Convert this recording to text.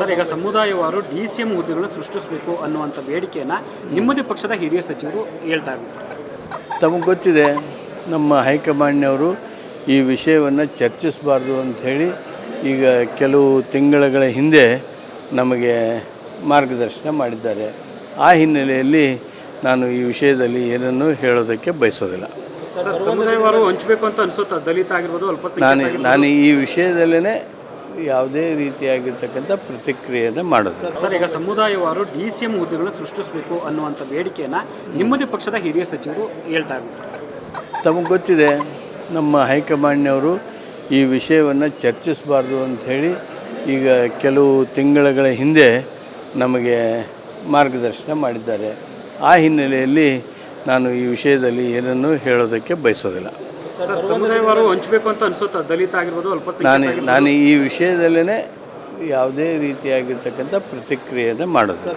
Sir ಈಗ ಸಮುದಾಯವಾರು D C M ಹುದ್ದೆಗಳನ್ನು ಸೃಷ್ಟಿಸಬೇಕು ಅನ್ನುವಂಥ ಬೇಡಿಕೆಯನ್ನು ನಿಮ್ಮದೇ ಪಕ್ಷದ ಹಿರಿಯ ಸಚಿವರು ಹೇಳ್ತಾ ಇರ್ತಾರೆ ತಮಗೆ ಗೊತ್ತಿದೆ ನಮ್ಮ ಹೈಕಮಾಂಡ್ನವರು ಈ ವಿಷಯವನ್ನು ಚರ್ಚಿಸಬಾರ್ದು ಅಂಥೇಳಿ ಈಗ ಕೆಲವು ತಿಂಗಳುಗಳ ಹಿಂದೆ ನಮಗೆ ಮಾರ್ಗದರ್ಶನ ಮಾಡಿದ್ದಾರೆ. ಆ ಹಿನ್ನೆಲೆಯಲ್ಲಿ ನಾನು ಈ ವಿಷಯದಲ್ಲಿ ಏನನ್ನೂ ಹೇಳೋದಕ್ಕೆ ಬಯಸೋದಿಲ್ಲ. ಸರ್ ಸಮುದಾಯವಾರು ಹಂಚಬೇಕು ಅಂತ ಅನಿಸುತ್ತಾ? ದಲಿತ ಆಗಿರ್ಬೋದು ನಾನು ನಾನು ಈ ವಿಷಯದಲ್ಲೇ ಯಾವುದೇ ರೀತಿಯಾಗಿರ್ತಕ್ಕಂಥ ಪ್ರತಿಕ್ರಿಯೆಯನ್ನು ಮಾಡೋದು. ಸರ್ ಈಗ ಸಮುದಾಯವಾರು ಡಿ ಸಿ ಎಂ ಹುದ್ದೆಗಳನ್ನು ಸೃಷ್ಟಿಸಬೇಕು ಅನ್ನುವಂಥ ಬೇಡಿಕೆಯನ್ನು ನಿಮ್ಮದೇ ಪಕ್ಷದ ಹಿರಿಯ ಸಚಿವರು ಹೇಳ್ತಾ ಇರ್ತಾರೆ ತಮಗೆ ಗೊತ್ತಿದೆ ನಮ್ಮ ಹೈಕಮಾಂಡ್ನವರು ಈ ವಿಷಯವನ್ನು ಚರ್ಚಿಸಬಾರ್ದು ಅಂಥೇಳಿ ಈಗ ಕೆಲವು ತಿಂಗಳುಗಳ ಹಿಂದೆ ನಮಗೆ ಮಾರ್ಗದರ್ಶನ ಮಾಡಿದ್ದಾರೆ. ಆ ಹಿನ್ನೆಲೆಯಲ್ಲಿ ನಾನು ಈ ವಿಷಯದಲ್ಲಿ ಏನನ್ನೂ ಹೇಳೋದಕ್ಕೆ ಬಯಸೋದಿಲ್ಲ. ಸಮುದಾಯವಾರು ಹಂಚಬೇಕು ಅಂತ ಅನಿಸುತ್ತಾ? ದಲಿತ ಆಗಿರ್ಬೋದು ನಾನು ಅಲ್ಪಸಂಖ್ಯಾತ ನಾನು ಈ ವಿಷಯದಲ್ಲೇ ಯಾವುದೇ ರೀತಿಯಾಗಿರ್ತಕ್ಕಂಥ ಪ್ರತಿಕ್ರಿಯೆಯನ್ನು ಮಾಡೋದು